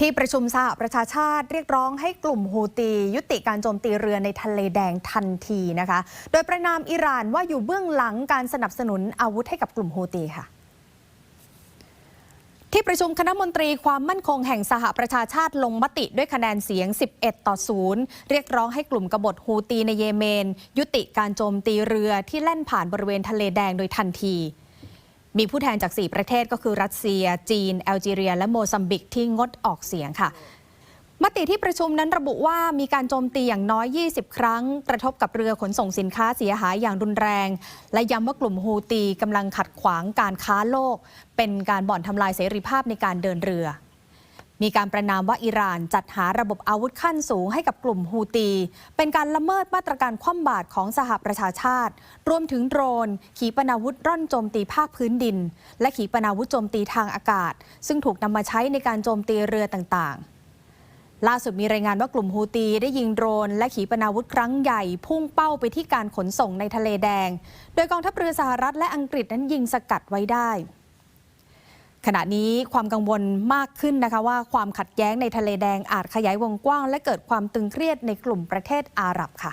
ที่ประชุมสหประชาชาติเรียกร้องให้กลุ่มฮูตี ยุติการโจมตีเรือในทะเลแดงทันทีนะคะ โดยประนามอิหร่านว่าอยู่เบื้องหลังการสนับสนุนอาวุธให้กับกลุ่มฮูตีค่ะที่ประชุมคณะมนตรีความมั่นคงแห่งสหประชาชาติลงมติด้วยคะแนนเสียง 11 ต่อ 0 เรียกร้องให้กลุ่มกบฏฮูตีในเยเมน ยุติการโจมตีเรือที่แล่นผ่านบริเวณทะเลแดงโดยทันที มีผู้แทนจาก 4 ประเทศก็คือรัสเซีย จีน แอลจีเรีย และโมซัมบิกที่งดออกเสียงค่ะมติที่ประชุมนั้นระบุว่ามีการโจมตีอย่างน้อย 20 ครั้ง กระทบกับเรือขนส่งสินค้าเสียหายอย่างรุนแรง และย้ำว่ากลุ่มฮูตีกำลังขัดขวางการค้าโลก เป็นการบ่อนทำลายเสรีภาพในการเดินเรือ มีการประนามว่าอิหร่านจัดหาระบบอาวุธขั้นสูงให้กับกลุ่มฮูตี เป็นการละเมิดมาตรการคว่ำบาตรของสหประชาชาติ รวมถึงโดรน ขีปนาวุธร่อนโจมตีภาคพื้นดิน และขีปนาวุธโจมตีทางอากาศ ซึ่งถูกนำมาใช้ในการโจมตีเรือต่างๆ ล่าสุดมีรายงานว่ากลุ่มฮูตีได้ยิงโดรน และขีปนาวุธครั้งใหญ่ พุ่งเป้าไปที่การขนส่งในทะเลแดง โดยกองทัพเรือสหรัฐและอังกฤษนั้นยิงสกัดไว้ได้ ขณะนี้ความกังวลมากขึ้นนะคะว่าความขัดแย้งในทะเลแดงอาจขยายวงกว้าง และเกิดความตึงเครียดในกลุ่มประเทศอาหรับค่ะ